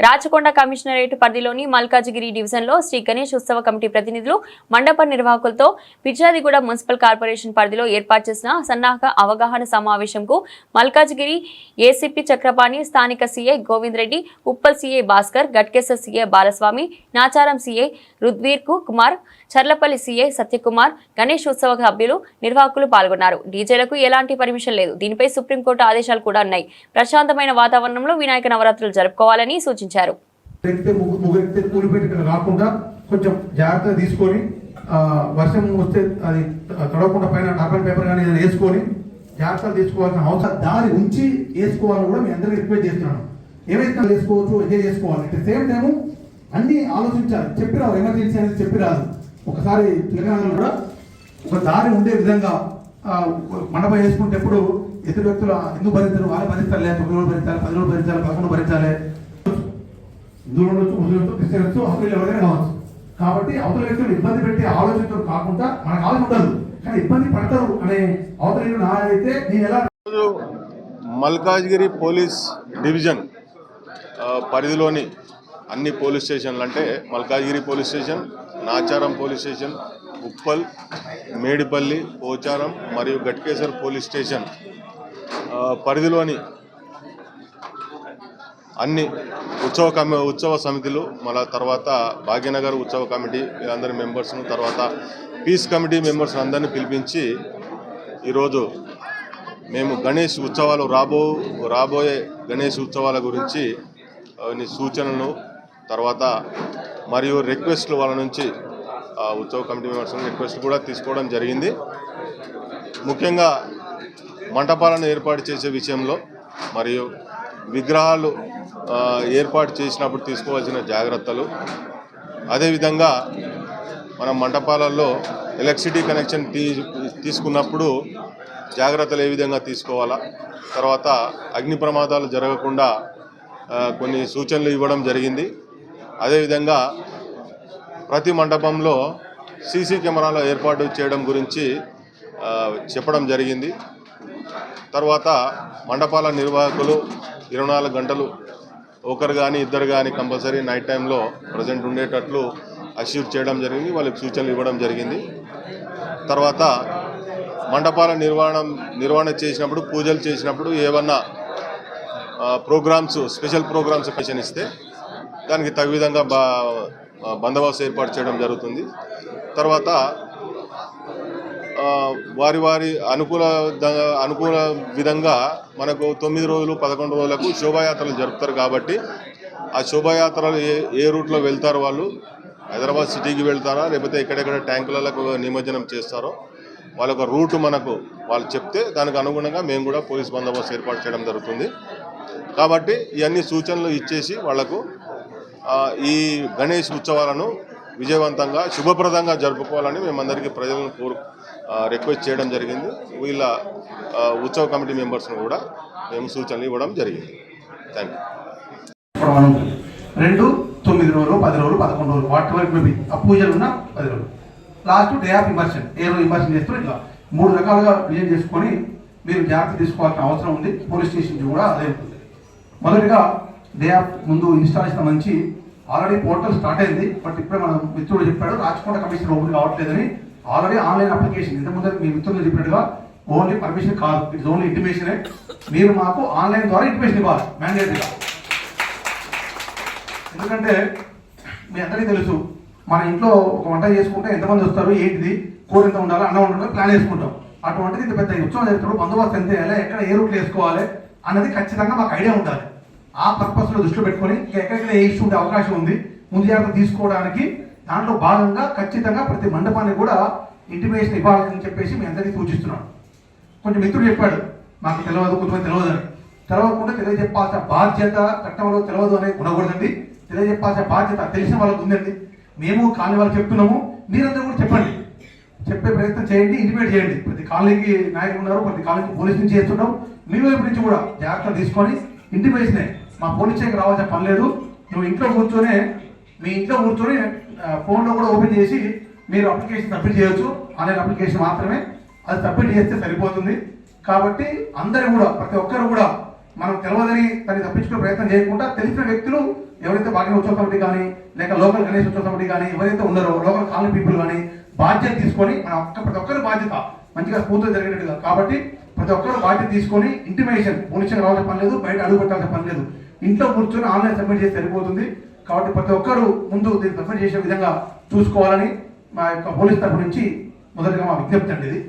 Rachakonda commissionerate పరిధిలోని మల్కాజిగిరి డివిజన్లో శ్రీ గణేష్ ఉత్సవ కమిటీ ప్రతినిధులు మండప నిర్వాహకులతో పిచ్చాదిగూడ మున్సిపల్ కార్పొరేషన్ పరిధిలో ఏర్పాటు చేసిన సన్నాహక అవగాహన సమావేశంకు మల్కాజిగిరి ఏసీపీ చక్రపాణి స్థానిక CA Govind Reddy Uppal CI Bhaskar Ghatkesar CA Balaswamy Nacharam CI రుద్వీర్కు Kumar Charlapalli CA Satyakumar Ganesh ఉత్సవ సభ్యులు నిర్వాహకులు పాల్గొన్నారు. డీజేలకు ఎలాంటి పర్మిషన్ లేదు. దీనిపై సుప్రీంకోర్టు ఆదేశాలు కూడా ఉన్నాయి. ప్రశాంతమైన వాతావరణంలో వినాయక నవరాత్రులు జరుపుకోవాలని సూచించారు. ఎక్కితే రాకుండా కొంచెం జాగ్రత్తగా తీసుకొని వర్షం వస్తే అది తడవకుండా పైన టార్పల్ పేపర్ కానీ ఏదైనా వేసుకొని జాగ్రత్తలు తీసుకోవాల్సిన అవసరం దారి ఉంచి వేసుకోవాలని కూడా మీ అందరికీ రిక్వెస్ట్ చేస్తున్నాను. ఏమైతే వేసుకోవచ్చు ఎంజాయ్ చేసుకోవాలి అట్ సేమ్ టైం అన్ని ఆలోచించాలి. చెప్పిరావు ఎమర్జెన్సీ అనేది చెప్పిరాదు. ఒకసారి తెలంగాణలో కూడా ఒక దారి ఉండే విధంగా మండపం వేసుకుంటే ఎప్పుడు ఇతర వ్యక్తులు ఎందుకు భరించారు? వాళ్ళు భరించాలి తొమ్మిది రోజులు భరించాలి పది రోజులు భరించాలి పదకొండు భరించాలి హిందువులు ఉండొచ్చు ముస్లింలు క్రిస్టియన్స్ అసలు ఎవరైనా కావచ్చు కాబట్టి అవతల వ్యక్తులు ఇబ్బంది పెట్టే ఆలోచనలు కాకుండా మనకు ఆలోచన ఉండదు. కానీ ఇబ్బంది పడతారు అనే అవతల వ్యక్తులు అయితే నేను ఎలా మల్కాజ్గిరి పోలీస్ డివిజన్ పరిధిలోని అన్ని పోలీస్ స్టేషన్లు అంటే Malkajgiri police station Nacharam police station Uppal Medipalli Pocharam మరియు గట్కేశ్వర్ పోలీస్ స్టేషన్ పరిధిలోని అన్ని ఉత్సవ కమి ఉత్సవ సమితిలు మళ్ళా తర్వాత భాగ్యనగర్ ఉత్సవ కమిటీ వీళ్ళందరి మెంబర్స్ను తర్వాత పీస్ కమిటీ మెంబర్స్ అందరినీ పిలిపించి ఈరోజు మేము గణేష్ ఉత్సవాలు రాబో రాబోయే గణేష్ ఉత్సవాల గురించి సూచనలు తర్వాత మరియు రిక్వెస్ట్లు వాళ్ళ నుంచి ఉత్సవ కమిటీ మెంబర్స్ రిక్వెస్ట్ కూడా తీసుకోవడం జరిగింది. ముఖ్యంగా మంటపాలను ఏర్పాటు చేసే విషయంలో మరియు విగ్రహాలు ఏర్పాటు చేసినప్పుడు తీసుకోవాల్సిన జాగ్రత్తలు. అదేవిధంగా మన మంటపాలలో ఎలక్ట్రిసిటీ కనెక్షన్ తీ తీసుకున్నప్పుడు జాగ్రత్తలు ఏ విధంగా తీసుకోవాలా? తర్వాత అగ్ని ప్రమాదాలు జరగకుండా కొన్ని సూచనలు ఇవ్వడం జరిగింది. అదేవిధంగా ప్రతి మండపంలో సీసీ కెమెరాల ఏర్పాటు చేయడం గురించి చెప్పడం జరిగింది. తర్వాత మండపాల నిర్వాహకులు ఇరవై నాలుగు గంటలు ఒకరు కానీ ఇద్దరు కానీ కంపల్సరీ నైట్ టైంలో ప్రజెంట్ ఉండేటట్లు అష్యూర్ చేయడం జరిగింది వాళ్ళకి సూచనలు ఇవ్వడం జరిగింది. తర్వాత మండపాల నిర్వహణ నిర్వహణ చేసినప్పుడు పూజలు చేసినప్పుడు ఏమన్నా ప్రోగ్రామ్స్ స్పెషల్ ప్రోగ్రామ్స్ కమిషన్ ఇస్తే దానికి తగు విధంగా బా బందోబస్తు ఏర్పాటు చేయడం జరుగుతుంది. తర్వాత వారి వారి అనుకూల ద- అనుకూల విధంగా మనకు తొమ్మిది రోజులు పదకొండు రోజులకు శోభాయాత్రలు జరుపుతారు కాబట్టి ఆ శోభాయాత్రలు ఏ ఏ రూట్లో వెళ్తారో వాళ్ళు? హైదరాబాద్ సిటీకి వెళ్తారా? లేకపోతే ఎక్కడెక్కడ ట్యాంకులకు నిమజ్జనం చేస్తారో? వాళ్ళ ఒక రూట్ మనకు వాళ్ళు చెప్తే దానికి అనుగుణంగా మేము కూడా పోలీస్ బందోబస్తు ఏర్పాటు చేయడం జరుగుతుంది. కాబట్టి ఇవన్నీ సూచనలు ఇచ్చేసి వాళ్ళకు ఈ గణేష్ ఉత్సవాలను విజయవంతంగా శుభప్రదంగా జరుపుకోవాలని మేమందరికీ ప్రజలను కోరు రిక్వెస్ట్ చేయడం జరిగింది. వీళ్ళ ఉత్సవ కమిటీ మెంబర్స్ను కూడా మేము సూచనలు ఇవ్వడం జరిగింది. థ్యాంక్ యూ రెండు తొమ్మిది రోజులు పది రోజులు పదకొండు రోజులు. వాటి వరకు ఆ పూజలు ఉన్న పది రోజులు. లాస్ట్ డే ఆఫ్ ఇమర్షన్ ఏ రోజు ఇమర్షన్ చేస్తూ ఇట్లా మూడు రకాలుగా విజయం చేసుకొని మీరు జాగ్రత్త తీసుకోవాల్సిన అవసరం ఉంది. పోలీస్ స్టేషన్ కూడా అదే ఉంటుంది. మొదటిగా డే ఆఫ్ ముందు ఇన్స్టాలేషన్ మంచి ఆల్రెడీ పోర్టల్ స్టార్ట్ అయింది. బట్ ఇప్పుడే మన మిత్రుడు చెప్పాడు రాచకొండ కమిషన్ ఓపెన్ కావట్లేదని ఆల్రెడీ ఆన్లైన్ అప్లికేషన్ ఇంత ముందు మీ మిత్రులు చెప్పినట్టుగా ఓన్లీ పర్మిషన్ కాదు. ఇట్స్ ఓన్లీ ఇంటిమేషనే మీరు మాకు ఆన్లైన్ ద్వారా ఇంటిమేషన్ ఇవ్వాలి. మ్యాండేటరీగా ఎందుకంటే మీ అందరికీ తెలుసు మన ఇంట్లో ఒక వంట చేసుకుంటే ఎంతమంది వస్తారు ఏంటిది కూర ఎంత ఉండాలి అన్నం ఉండాలి ప్లాన్ చేసుకుంటాం. అటువంటిది ఇంత పెద్ద ఉత్సవం చేస్తున్నప్పుడు బందోబస్తు ఎంత చేయాలి ఎక్కడ ఏ రూట్లు వేసుకోవాలి అన్నది ఖచ్చితంగా మాకు ఐడియా ఉండాలి. ఆ పర్పస్లో దృష్టిలో పెట్టుకొని ఎక్కడెక్కడ ఏ ఇష్యూ ఉండే అవకాశం ఉంది ముందు జాగ్రత్త తీసుకోవడానికి దాంట్లో భాగంగా ఖచ్చితంగా ప్రతి మండపాన్ని కూడా ఇంటిమేషన్ ఇవ్వాలని చెప్పేసి మీ అందరికీ సూచిస్తున్నాను. కొంచెం మిత్రుడు చెప్పాడు మాకు తెలియదు కొంతమంది తెలియదు అని. తెలవకుండా తెలియజెప్పాల్సిన బాధ్యత చట్టంలో తెలియదు అనేది ఉండకూడదండి. తెలియజెప్పాల్సిన బాధ్యత తెలిసిన వాళ్ళకు ఉందండి. మేము కాలనీ వాళ్ళకి చెప్తున్నాము మీరందరూ కూడా చెప్పండి. చెప్పే ప్రయత్నం చేయండి ఇంటిమేట్ చేయండి. ప్రతి కాలనీకి నాయకులు ఉన్నారు ప్రతి కాలనీకి పోలీస్ నుంచి చేస్తున్నాం. మీ వైపు నుంచి కూడా జాగ్రత్తలు తీసుకొని ఇంటిమేషనే మా పోలీస్ స్టేషన్కి రావాల్సిన పని లేదు. నువ్వు ఇంట్లో కూర్చొనే మీ ఇంట్లో కూర్చొని ఫోన్లో కూడా ఓపెన్ చేసి మీరు అప్లికేషన్ సబ్మిట్ చేయొచ్చు. ఆన్లైన్ అప్లికేషన్ మాత్రమే. అది సబ్మిట్ చేస్తే సరిపోతుంది. కాబట్టి అందరూ కూడా ప్రతి ఒక్కరు కూడా మనం తెలవదని దాన్ని తప్పించుకునే ప్రయత్నం చేయకుండా తెలిసిన వ్యక్తులు ఎవరైతే బాగా వచ్చేటప్పటి కానీ లేక లోకల్ గణేష్ వచ్చేటప్పటి కానీ ఎవరైతే ఉన్నారో లోకల్ కాలనీ పీపుల్ కానీ బాధ్యత తీసుకొని మన ఒక్క ప్రతి ఒక్కరి బాధ్యత మంచిగా స్ఫూర్తిగా జరిగేటట్టుగా. కాబట్టి ప్రతి ఒక్కరు బాధ్యత తీసుకొని ఇంటిమేషన్ పోలీసులకు రావాల్సిన పని లేదు బయట అడుగు పెట్టాల్సిన పని లేదు. ఇంట్లో కూర్చొని ఆన్లైన్ సబ్మిట్ చేసి సరిపోతుంది. కాబట్టి ప్రతి ఒక్కరు ముందు దీన్ని సబ్మిట్ చేసే విధంగా చూసుకోవాలని మా యొక్క పోలీస్ తరపు నుంచి మొదటిగా మా విజ్ఞప్తి అండి ఇది.